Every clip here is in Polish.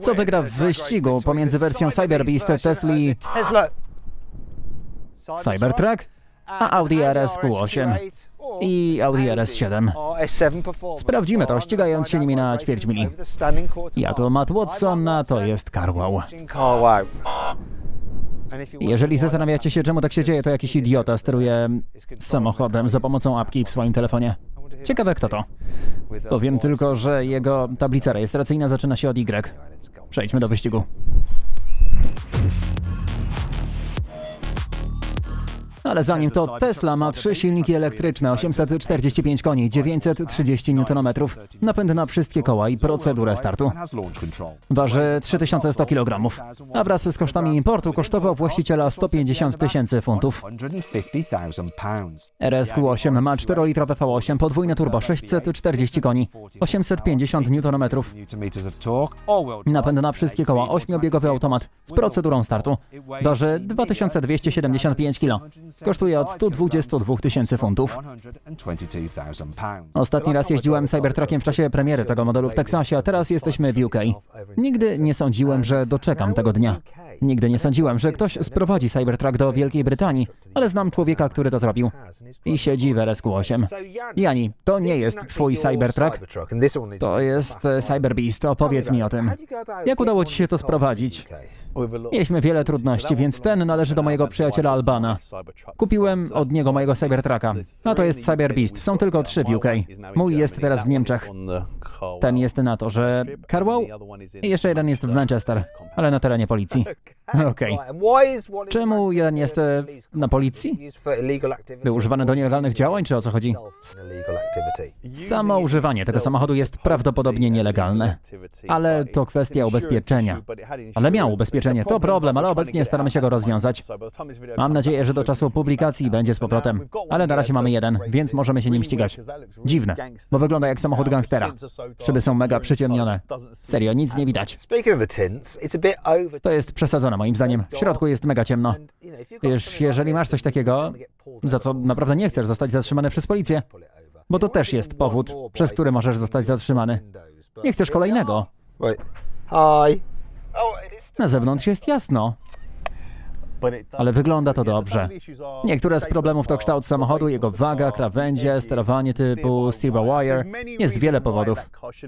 Co wygra w wyścigu pomiędzy wersją Cyberbeast Tesli Cybertruck, a Audi RS Q8 i Audi RS7? Sprawdzimy to, ścigając się nimi na ćwierć mili. Ja to Matt Watson, a to jest Carwow. Jeżeli zastanawiacie się, czemu tak się dzieje, to jakiś idiota steruje samochodem za pomocą apki w swoim telefonie. Ciekawe kto to. Powiem tylko, że jego tablica rejestracyjna zaczyna się od Y. Przejdźmy do wyścigu. Ale zanim to, Tesla ma trzy silniki elektryczne, 845 koni, 930 Nm, napęd na wszystkie koła i procedurę startu. Waży 3100 kg, a wraz z kosztami importu kosztował właściciela 150 tysięcy funtów. RSQ8 ma 4-litrowe V8, podwójne turbo, 640 koni, 850 Nm, napęd na wszystkie koła, 8-biegowy automat z procedurą startu. Waży 2275 kg. Kosztuje od 122 tysięcy funtów. Ostatni raz jeździłem Cybertruckiem w czasie premiery tego modelu w Teksasie, a teraz jesteśmy w UK. Nigdy nie sądziłem, że doczekam tego dnia. Nigdy nie sądziłem, że ktoś sprowadzi Cybertruck do Wielkiej Brytanii, ale znam człowieka, który to zrobił. I siedzi w RSQ8. Jani, to nie jest twój Cybertruck, to jest e, Cyberbeast. Opowiedz mi o tym. Jak udało ci się to sprowadzić? Mieliśmy wiele trudności, więc ten należy do mojego przyjaciela Albana. Kupiłem od niego mojego Cybertrucka. A to jest Cyberbeast. Są tylko trzy w UK. Mój jest teraz w Niemczech. Ten jest na to, że Carwow i jeszcze jeden jest w Manchester, ale na terenie policji. Okej. Czemu jeden jest e, na policji? Był używany do nielegalnych działań, czy o co chodzi? Samo używanie tego samochodu jest prawdopodobnie nielegalne. Ale to kwestia ubezpieczenia. Ale miał ubezpieczenie, to problem, ale obecnie staramy się go rozwiązać. Mam nadzieję, że do czasu publikacji będzie z powrotem. Ale na razie mamy jeden, więc możemy się nim ścigać. Dziwne, bo wygląda jak samochód gangstera. Szyby są mega przyciemnione. Serio, nic nie widać. To jest przesadzone moim zdaniem. W środku jest mega ciemno. Wiesz, jeżeli masz coś takiego, za co naprawdę nie chcesz zostać zatrzymany przez policję, bo to też jest powód, przez który możesz zostać zatrzymany. Nie chcesz kolejnego. Hi. Na zewnątrz jest jasno, ale wygląda to dobrze. Niektóre z problemów to kształt samochodu, jego waga, krawędzie, sterowanie typu Silver Wire. Jest wiele powodów,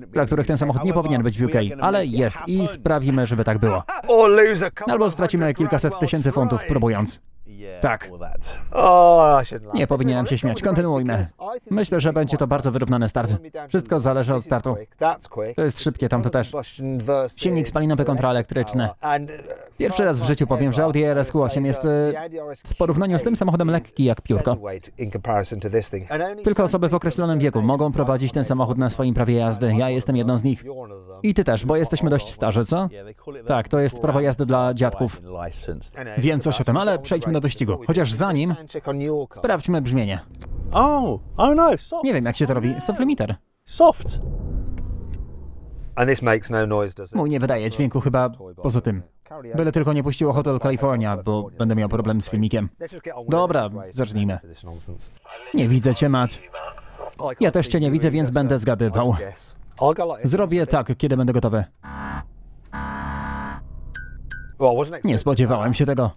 dla których ten samochód nie powinien być w UK, ale jest i sprawimy, żeby tak było. Albo stracimy kilkaset tysięcy funtów próbując. Tak. Nie powinienem się śmiać. Kontynuujmy. Myślę, że będzie to bardzo wyrównany start. Wszystko zależy od startu. To jest szybkie, tam to też. Silnik spalinowy kontra elektryczny. Pierwszy raz w życiu powiem, że Audi RS8 jest e, w porównaniu z tym samochodem lekki jak piórko. Tylko osoby w określonym wieku mogą prowadzić ten samochód na swoim prawie jazdy. Ja jestem jedną z nich. I ty też, bo jesteśmy dość starzy, co? Tak, to jest prawo jazdy dla dziadków. Wiem coś o tym, ale przejdźmy do wyścigu. Chociaż zanim, sprawdźmy brzmienie. Oh, oh no, soft. Nie wiem, jak się to robi. Soft limiter. Soft. And this makes no noise, does it? Mój nie wydaje dźwięku chyba poza tym. Byle tylko nie puściło Hotel California, bo będę miał problem z filmikiem. Dobra, zacznijmy. Nie widzę cię, Matt. Ja też cię nie widzę, więc będę zgadywał. Zrobię tak, kiedy będę gotowy. Nie spodziewałem się tego.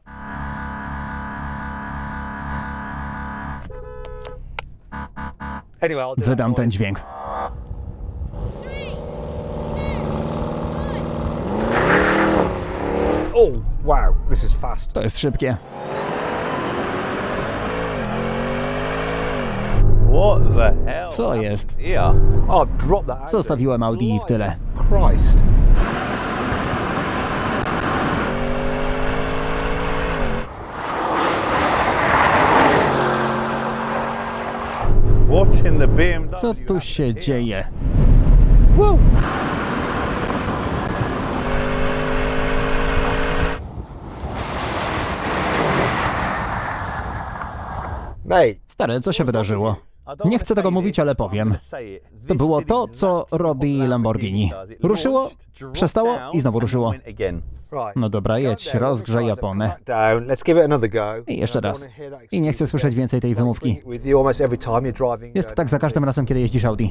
Wydam ten dźwięk. Oh, wow, this is fast. To jest szybkie. What the hell? Co jest? Here. I've dropped that. out. Zostawiłem Audi w tyle. Co tu się dzieje? Woo! Stary, co się wydarzyło? Nie chcę tego mówić, ale powiem. To było to, co robi Lamborghini. Ruszyło, przestało i znowu ruszyło. No dobra, jedź, rozgrzej Japonę. I jeszcze raz. I nie chcę słyszeć więcej tej wymówki. Jest tak za każdym razem, kiedy jeździsz Audi.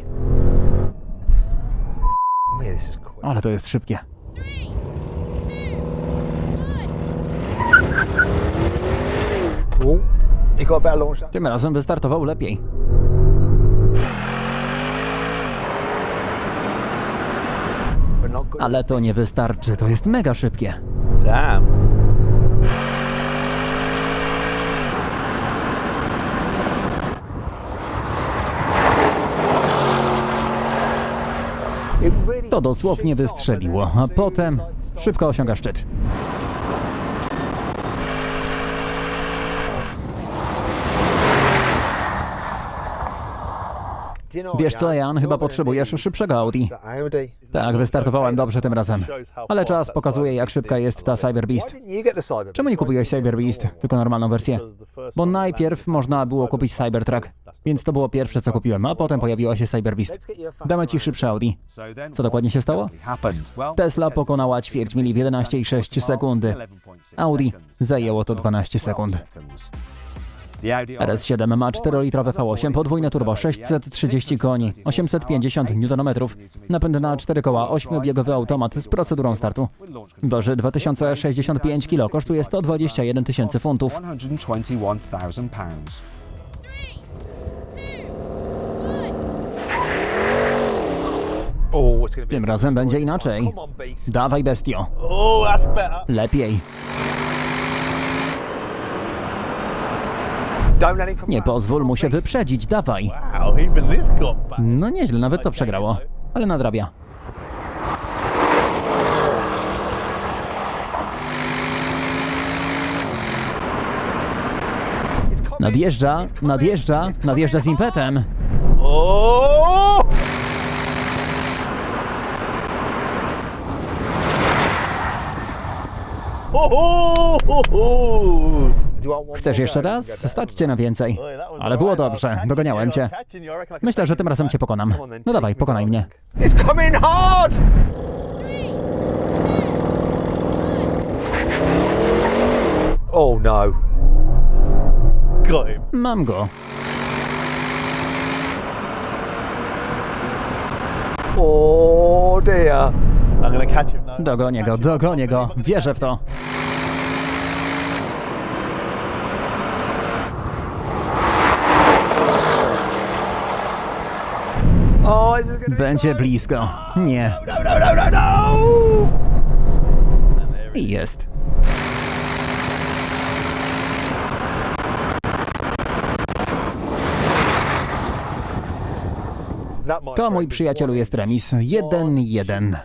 Ale to jest szybkie. Tym razem wystartował lepiej. Ale to nie wystarczy, to jest mega szybkie. Really To dosłownie wystrzeliło, a potem szybko osiąga szczyt. Wiesz co, Jan? Chyba potrzebujesz szybszego Audi. Tak, wystartowałem dobrze tym razem. Ale czas pokazuje, jak szybka jest ta Cyber Beast. Czemu nie kupiłeś Cyber Beast, tylko normalną wersję? Bo najpierw można było kupić Cybertruck, więc to było pierwsze co kupiłem, a potem pojawiła się Cyber Beast. Damy ci szybsze Audi. Co dokładnie się stało? Tesla pokonała ćwierć mili w 11,6 sekundy. Audi zajęło to 12 sekund. RS7 ma 4-litrowe V8, podwójne turbo, 630 koni, 850 Nm, napęd na 4 koła, 8-biegowy automat z procedurą startu. Waży 2065 kg, kosztuje 121 tysięcy funtów. 121,000 pounds. It's gonna be Tym razem będzie inaczej. Dawaj bestio. Lepiej. Nie pozwól mu się wyprzedzić, dawaj. No nieźle, nawet to przegrało. Ale nadrabia. Nadjeżdża, nadjeżdża, nadjeżdża z impetem. Oh, Chcesz jeszcze raz? Go down. Stać cię na więcej. Ale było dobrze, I cię. Myślę, że tym razem cię pokonam. No dawaj, pokonaj mnie. He's coming hard. Oh no. Got him. Mam go. Oh dear. Dogonię go, dogonię go. Wierzę w to. Oh, this is gonna be Będzie blisko. Nie. Jest. To mój przyjacielu jest remis. 1-1.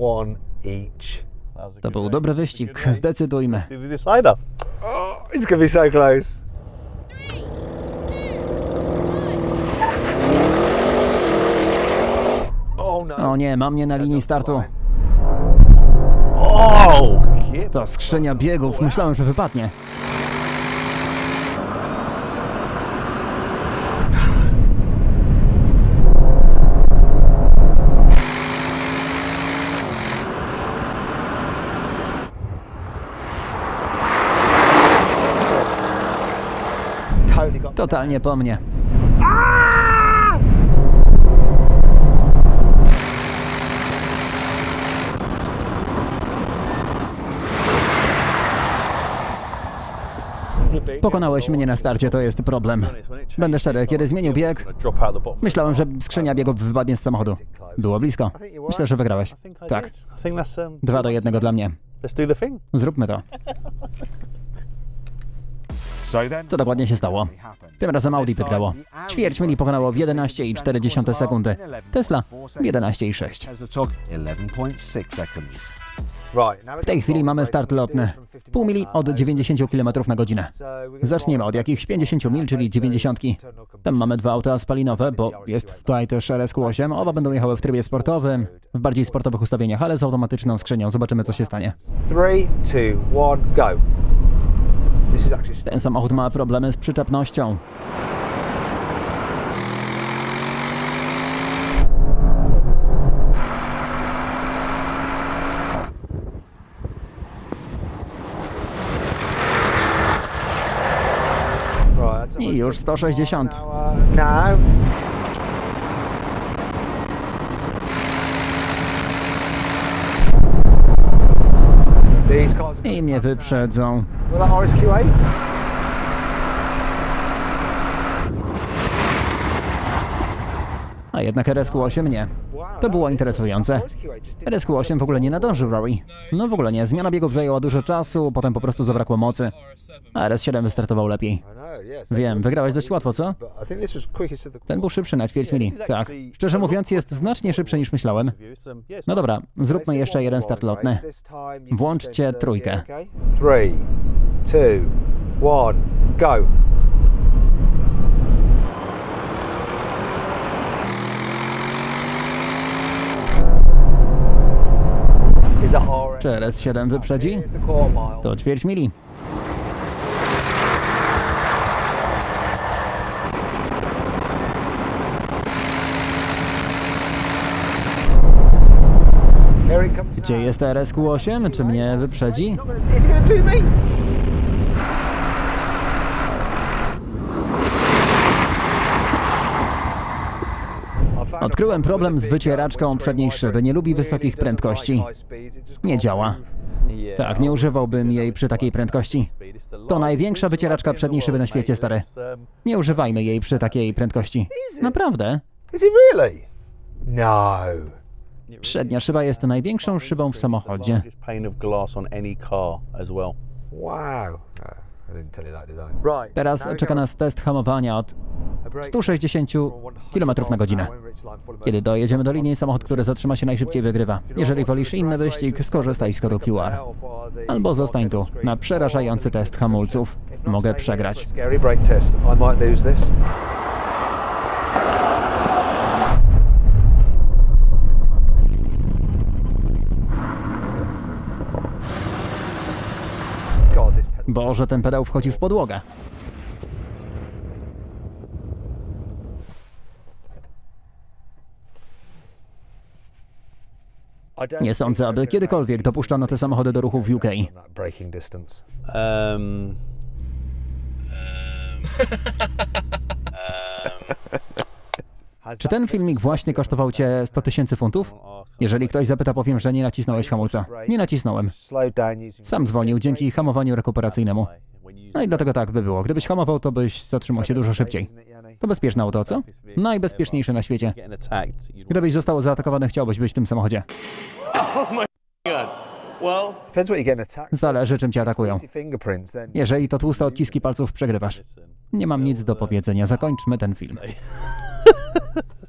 One each. That was a To był dobry wyścig. Zdecydujmy. Up? Oh, it's gonna be so close. Oh no. O nie, mam mnie na linii startu. Kid. To skrzynia biegów. Myślałem, że wypadnie. Totalnie po mnie. Pokonałeś mnie na starcie, to jest problem. Będę szczery, kiedy zmienił bieg, myślałem, że skrzynia biegów wypadnie z samochodu. Było blisko. Myślę, że wygrałeś. Tak. Dwa do jednego dla mnie. Zróbmy to. Co dokładnie się stało? Tym razem Audi wygrało. Ćwierć mili pokonało w 11,4 sekundy. Tesla w 11,6. W tej chwili mamy start lotny. Pół mili od 90 km na godzinę. Zaczniemy od jakichś 50 mil, czyli 90. Tam mamy dwa auta spalinowe, bo jest tutaj też RSQ8. Oba będą jechały w trybie sportowym, w bardziej sportowych ustawieniach, ale z automatyczną skrzynią. Zobaczymy, co się stanie. Three, two, one, go. Ten samochód ma problemy z przyczepnością. I już 160. I mnie wyprzedzą. A jednak RSQ8 nie. To było interesujące. RSQ-8 w ogóle nie nadążył Rory. No w ogóle nie, zmiana biegów zajęła dużo czasu, potem po prostu zabrakło mocy. A RS7 wystartował lepiej. Wiem, wygrałeś dość łatwo, co? Ten był szybszy na ćwierć mili. Tak. Szczerze mówiąc, jest znacznie szybszy niż myślałem. No dobra, zróbmy jeszcze jeden start lotny. Włączcie trójkę. 3, 2, 1, go. Czy RS7 wyprzedzi? To ćwierć mili. Gdzie jest RSQ-8? Czy mnie wyprzedzi? Not gonna- Is he gonna do me? Odkryłem problem z wycieraczką przedniej szyby. Nie lubi wysokich prędkości. Nie działa. Tak, nie używałbym jej przy takiej prędkości. To największa wycieraczka przedniej szyby na świecie, stary. Nie używajmy jej przy takiej prędkości. Naprawdę? No. Przednia szyba jest największą szybą w samochodzie. Wow. No. Teraz czeka nas test hamowania od 160 from 100 km na godzinę. Kiedy dojedziemy do linii, samochód, który zatrzyma się najszybciej wygrywa. Jeżeli wolisz inny wyścig, skorzystaj z kodu QR. Albo zostań tu na przerażający test hamulców. Mogę przegrać. Boże, ten pedał wchodzi w podłogę. Nie sądzę, aby kiedykolwiek dopuszczano te samochody do ruchu w UK. Um, Czy ten filmik właśnie kosztował cię 100 tysięcy funtów? Jeżeli ktoś zapyta, powiem, że nie nacisnąłeś hamulca. Nie nacisnąłem. Sam zwolnił dzięki hamowaniu rekuperacyjnemu. No i dlatego tak by było. Gdybyś hamował, to byś zatrzymał się dużo szybciej. To bezpieczne auto, co? Najbezpieczniejsze na świecie. Gdybyś został zaatakowany, chciałbyś być w tym samochodzie. Zależy, czym cię atakują. Jeżeli to tłuste odciski palców, przegrywasz. Nie mam nic do powiedzenia. Zakończmy ten film.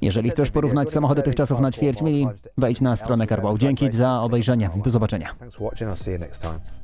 Jeżeli chcesz porównać samochody tych czasów na ćwierć mili, wejdź na stronę Carwow. Dzięki za obejrzenie. Do zobaczenia.